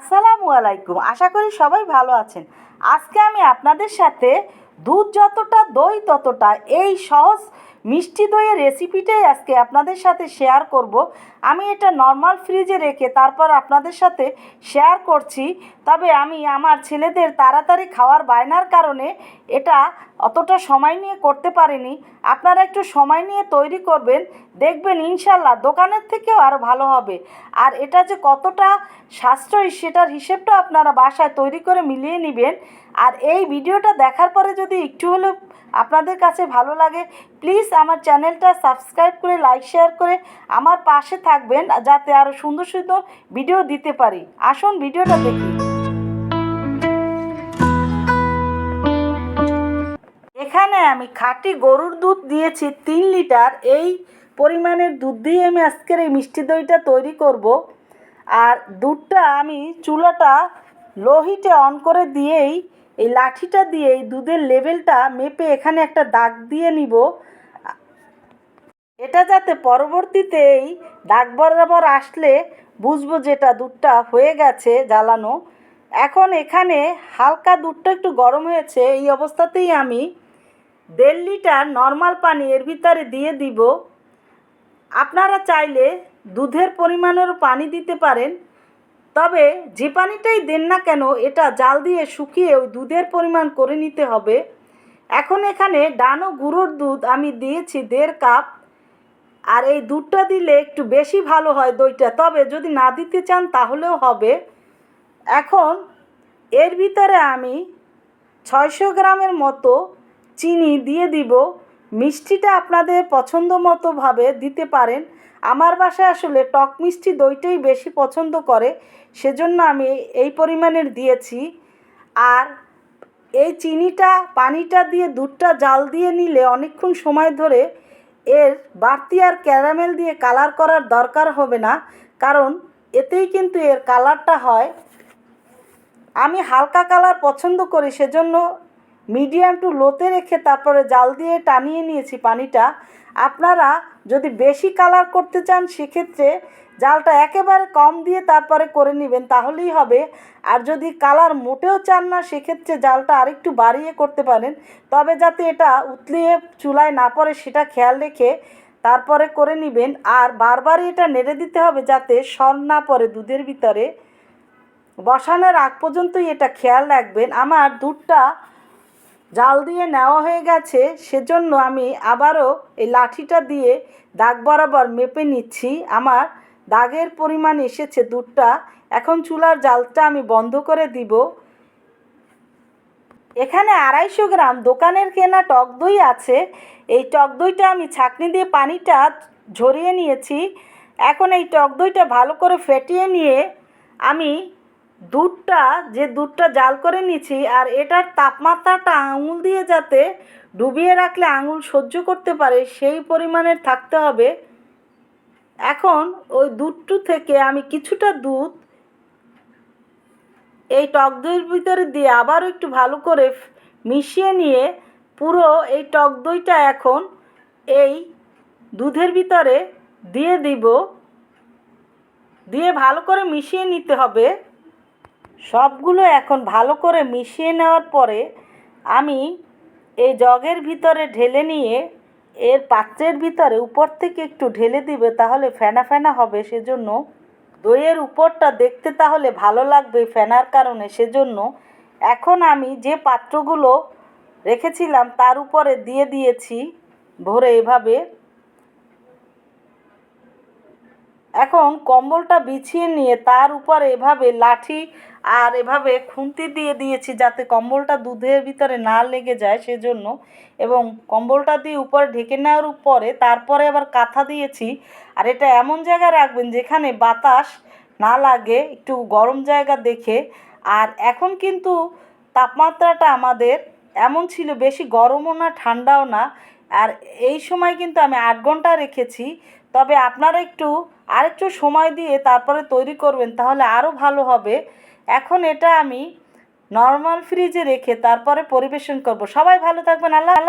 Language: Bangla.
আসসালামু আলাইকুম। আশা করি সবাই ভালো আছেন। আজকে আমি আপনাদের সাথে দুধ যতটা, দই ততটা, এই সহজ মিষ্টি দইয়ের রেসিপিটাই আজকে আপনাদের সাথে শেয়ার করব। আমি এটা নর্মাল ফ্রিজে রেখে তারপর আপনাদের সাথে শেয়ার করছি। তবে আমি আমার ছেলেদের তাড়াতাড়ি খাওয়ার বায়নার কারণে এটা অতটা সময় নিয়ে করতে পারিনি। আপনারা একটু সময় নিয়ে তৈরি করবেন, দেখবেন ইনশাল্লাহ দোকানের থেকেও আরও ভালো হবে। আর এটা যে কতটা সাশ্রয়ী সেটার হিসেবটা আপনারা বাসায় তৈরি করে মিলিয়ে নেবেন। আর এই ভিডিওটা দেখার পরে যদি একটু হলেও আপনাদের কাছে ভালো লাগে প্লিজ আমার চ্যানেলটা সাবস্ক্রাইব করে লাইক শেয়ার করে আমার পাশে থাকবেন, যাতে আরও সুন্দর সুন্দর ভিডিও দিতে পারি। আসুন ভিডিওটা দেখি। এখানে আমি খাঁটি গরুর দুধ দিয়েছি, তিন লিটার। এই পরিমাণের দুধ দিয়ে আমি আজকের এই মিষ্টি দইটা তৈরি করব। আর দুধটা আমি চুলাটা লো হিটে অন করে দিয়েই, এই লাঠিটা দিয়ে এই দুধের লেভেলটা মেপে এখানে একটা দাগ দিয়ে নিব। এটা যাতে পরবর্তীতে এই দাগ বরাবর আসলে বুঝব যেটা দুধটা হয়ে গেছে জ্বালানো। এখন এখানে হালকা দুধটা একটু গরম হয়েছে, এই অবস্থাতেই আমি দেড় লিটার নর্মাল পানি এর ভিতরে দিয়ে দিব। আপনারা চাইলে দুধের পরিমাণেরও পানি দিতে পারেন, তবে যে পানিটাই দেন না কেন, এটা জাল দিয়ে শুকিয়ে ওই দুধের পরিমাণ করে নিতে হবে। এখন এখানে ডানো গুঁড়োর দুধ আমি দিয়েছি দেড় কাপ। আর এই দুধটা দিলে একটু বেশি ভালো হয় দইটা। তবে যদি না দিতে চান তাহলেও হবে। এখন এর ভিতরে আমি ছয়শো গ্রামের মতো চিনি দিয়ে দিব। মিষ্টিটা আপনাদের পছন্দ মতোভাবে দিতে পারেন। আমার বাসায় আসলে টক মিষ্টি দইটাই বেশি পছন্দ করে। সেজন্য আমি এই পরিমাণের দিয়েছি। আর এই চিনিটা, পানিটা দিয়ে দুধটা জাল দিয়ে নিলে অনেকক্ষণ সময় ধরে এর বাড়তি আর ক্যারামেল দিয়ে কালার করার দরকার হবে না, কারণ এতেই কিন্তু এর কালারটা হয়। আমি হালকা কালার পছন্দ করি, সেজন্য মিডিয়াম টু লোতে রেখে তারপরে জাল দিয়ে টানিয়ে নিয়েছি পানিটা। আপনারা যদি বেশি কালার করতে চান, সেক্ষেত্রে জালটা একেবারে কম দিয়ে তারপরে করে নেবেন, তাহলেই হবে। আর যদি কালার মোটেও চান না, সেক্ষেত্রে জালটা আরেকটু বাড়িয়ে করতে পারেন। তবে যাতে এটা উতলিয়ে চুলায় না পড়ে, সেটা খেয়াল রেখে তারপরে করে নেবেন। আর বারবারই এটা নেড়ে দিতে হবে যাতে সর না পড়ে দুধের ভিতরে। বসানোর আগ পর্যন্তই এটা খেয়াল রাখবেন। আমার দুধটা জাল দিয়ে নেওয়া হয়ে গেছে, সেজন্য আমি আবারও এই লাঠিটা দিয়ে দাগ বরাবর মেপে নিচ্ছি। আমার দাগের পরিমাণ এসেছে দুধটা এখন চুলার জালটা আমি বন্ধ করে দিব। এখানে আড়াইশো গ্রাম দোকানের কেনা টক দই আছে। এই টক দইটা আমি ছাঁকনি দিয়ে পানিটা ঝরিয়ে নিয়েছি। এখন এই টক দইটা ভালো করে ফেটিয়ে নিয়ে আমি দুধটা, যে দুধটা জাল করে নিয়েছি আর এটার তাপমাত্রাটা আঙুল দিয়ে যাতে ডুবিয়ে রাখলে আঙুল সহ্য করতে পারে, সেই পরিমাণের থাকতে হবে। এখন ওই দুধটু থেকে আমি কিছুটা দুধ এই টক দইয়ের ভিতরে দিয়ে আবারও একটু ভালো করে মিশিয়ে নিয়ে পুরো এই টক দইটা এখন এই দুধের ভিতরে দিয়ে দিব। দিয়ে ভালো করে মিশিয়ে নিতে হবে। সবগুলো এখন ভালো করে মিশিয়ে নেওয়ার পরে আমি এই জগের ভিতরে ঢেলে নিয়ে এর পাত্রের ভিতরে উপর থেকে একটু ঢেলে দিবে, তাহলে ফেনা ফেনা হবে। সেজন্য দইয়ের উপরটা দেখতে তাহলে ভালো লাগবে ফেনার কারণে। সেজন্য এখন আমি যে পাত্রগুলো রেখেছিলাম তার উপরে দিয়ে দিয়েছি ভরে এভাবে। এখন কম্বলটা বিছিয়ে নিয়ে তার উপরে এভাবে লাঠি আর এভাবে খুন্তি দিয়ে দিয়েছি যাতে কম্বলটা দুধের ভিতরে না লেগে যায় সেজন্য। এবং কম্বলটা দিয়ে উপরে ঢেকে নেওয়ার উপরে তারপরে আবার কাঁথা দিয়েছি। আর এটা এমন জায়গায় রাখবেন যেখানে বাতাস না লাগে, একটু গরম জায়গা দেখে। আর এখন কিন্তু তাপমাত্রাটা আমাদের এমন ছিল, বেশি গরমও না, ঠান্ডাও না। আর এই সময় কিন্তু আমি আট ঘণ্টা রেখেছি। তবে আপনারা একটু, আরেকটু সময় দিয়ে তারপরে তৈরি করবেন, তাহলে আরও ভালো হবে। এখন এটা আমি নর্মাল ফ্রিজে রেখে তারপরে পরিবেশন করব। সবাই ভালো থাকবেন, আল্লাহ আল্লাহ